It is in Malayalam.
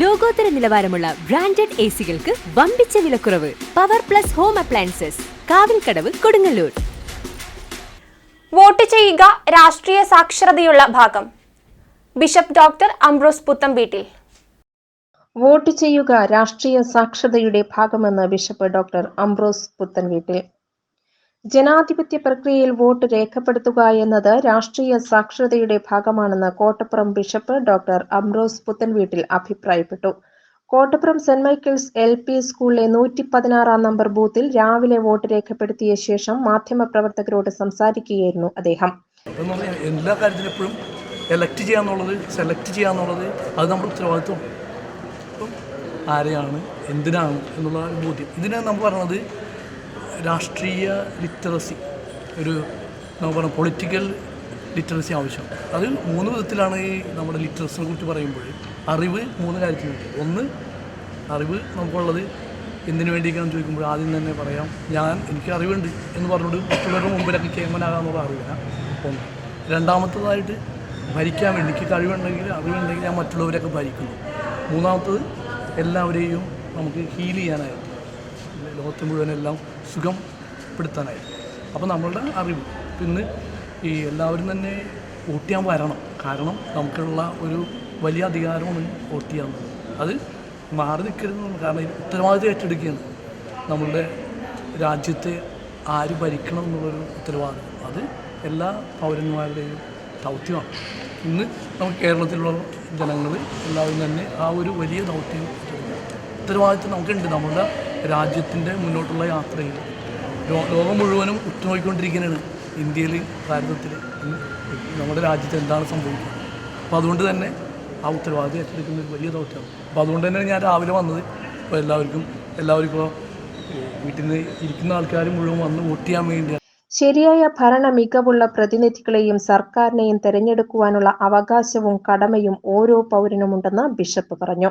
ലോകോത്തര നിലവാരമുള്ള ബ്രാൻഡഡ് എ സികൾക്ക് വമ്പിച്ച വിലക്കുറവ്. Power plus home appliances Kavilkadavu Kodungallur. Vote ചെയ്യുക രാഷ്ട്രീയ സാക്ഷരതയുള്ള ഭാഗം. Bishop doctor Ambrose Puthenveettil vote ചെയ്യുക രാഷ്ട്രീയ സാക്ഷരതയുടെ ഭാഗമെന്ന് ബിഷപ്പ് ഡോക്ടർ അംബ്രോസ് പുത്തൻവീട്ടിൽ ജനാധിപത്യ പ്രക്രിയയിൽ വോട്ട് രേഖപ്പെടുത്തുക എന്നത് രാഷ്ട്രീയ സാക്ഷരതയുടെ ഭാഗമാണെന്ന് Kottappuram bishop doctor Ambrose Puthenveettil അഭിപ്രായപ്പെട്ടു. Kottappuram saint Michael's L P സ്കൂളിലെ നൂറ്റി പതിനാറാം നമ്പർ ബൂത്തിൽ രാവിലെ വോട്ട് രേഖപ്പെടുത്തിയ ശേഷം മാധ്യമപ്രവർത്തകരോട് സംസാരിക്കുകയായിരുന്നു അദ്ദേഹം. എല്ലാ കാര്യത്തിലും എപ്പോഴും എലക്ട് ചെയ്യാന്നുള്ളത് സെലക്ട് ചെയ്യാന്നുള്ളത് അത് നമ്മുടെ ഉത്തരവാദിത്വം. ആരെയാണ് എന്തിനാണ് എന്നുള്ള ബോധ്യം. ഇതിനെ നമ്മൾ പറയുന്നത് രാഷ്ട്രീയ ലിറ്ററസി ഒരു നമ്മൾ പറഞ്ഞ പൊളിറ്റിക്കൽ ലിറ്ററസി ആവശ്യം. അത് മൂന്ന് വിധത്തിലാണ് ഈ നമ്മുടെ ലിറ്ററസിനെ കുറിച്ച് പറയുമ്പോൾ. അറിവ് മൂന്ന് കാര്യത്തിനുണ്ട് ഒന്ന് അറിവ് നമുക്കുള്ളത് എന്തിനു വേണ്ടിയൊക്കെയാണ് ചോദിക്കുമ്പോൾ ആദ്യം തന്നെ പറയാം ഞാൻ എനിക്ക് അറിവുണ്ട് എന്ന് പറഞ്ഞുകൊണ്ട് മറ്റുള്ളവരുടെ മുമ്പിലൊക്കെ ചെയ്യുമ്പോഴാകാമെന്നുള്ള അറിവില്ല. ഒന്ന് രണ്ടാമത്തതായിട്ട് ഭരിക്കാൻ വേണ്ടി എനിക്ക് കഴിവുണ്ടെങ്കിൽ അറിവുണ്ടെങ്കിൽ ഞാൻ മറ്റുള്ളവരൊക്കെ ഭരിക്കുന്നു. മൂന്നാമത്തത് എല്ലാവരെയും നമുക്ക് ഹീൽ ചെയ്യാനായിട്ട് ലോകത്ത് മുഴുവനെല്ലാം സുഖപ്പെടുത്താനായി അപ്പോൾ നമ്മളുടെ അറിവ് പിന്നെ ഈ എല്ലാവരും തന്നെ വോട്ട് ചെയ്യാൻ വരണം. കാരണം നമുക്കുള്ള ഒരു വലിയ അധികാരമാണ് വോട്ട് ചെയ്യാൻ അത് മാറി നിൽക്കരുത് കാരണം ഉത്തരവാദിത്തം ഏറ്റെടുക്കുകയാണ്. നമ്മളുടെ രാജ്യത്തെ ആര് ഭരിക്കണം എന്നുള്ളൊരു ഉത്തരവാദിത്വം അത് എല്ലാ പൗരന്മാരുടെയും ദൗത്യമാണ്. ഇന്ന് നമുക്ക് കേരളത്തിലുള്ള ജനങ്ങൾ എല്ലാവരും തന്നെ ആ ഒരു വലിയ ദൗത്യം ഉത്തരവാദിത്തം നമുക്കുണ്ട്. നമ്മുടെ രാജ്യത്തിന്റെ മുന്നോട്ടുള്ള യാത്രയിൽ. ലോകം മുഴുവനും ഉറ്റുനോക്കിക്കൊണ്ടിരിക്കുന്നതാണ് ഇന്ത്യയിൽ ഭാരതത്തിൽ. നമ്മുടെ രാജ്യത്ത് എന്താണ് സംഭവിക്കുന്നത് അപ്പോൾ അതുകൊണ്ട് തന്നെ ആ ഉത്തരവാദിത്വം ഏറ്റെടുക്കുന്ന ഒരു വലിയ ദൗത്യമാണ് അപ്പോൾ അതുകൊണ്ട് തന്നെയാണ് ഞാൻ രാവിലെ വന്നത്. ഇപ്പോൾ എല്ലാവർക്കും എല്ലാവരും ഇപ്പോൾ വീട്ടിൽ നിന്ന് ഇരിക്കുന്ന ആൾക്കാർ മുഴുവൻ വന്ന് വോട്ട് ചെയ്യാൻ വേണ്ടി ശരിയായ ഭരണ മികവുള്ള പ്രതിനിധികളെയും സർക്കാരിനെയും തെരഞ്ഞെടുക്കുവാനുള്ള അവകാശവും കടമയും ഓരോ പൗരനുമുണ്ടെന്ന് ബിഷപ്പ് പറഞ്ഞു.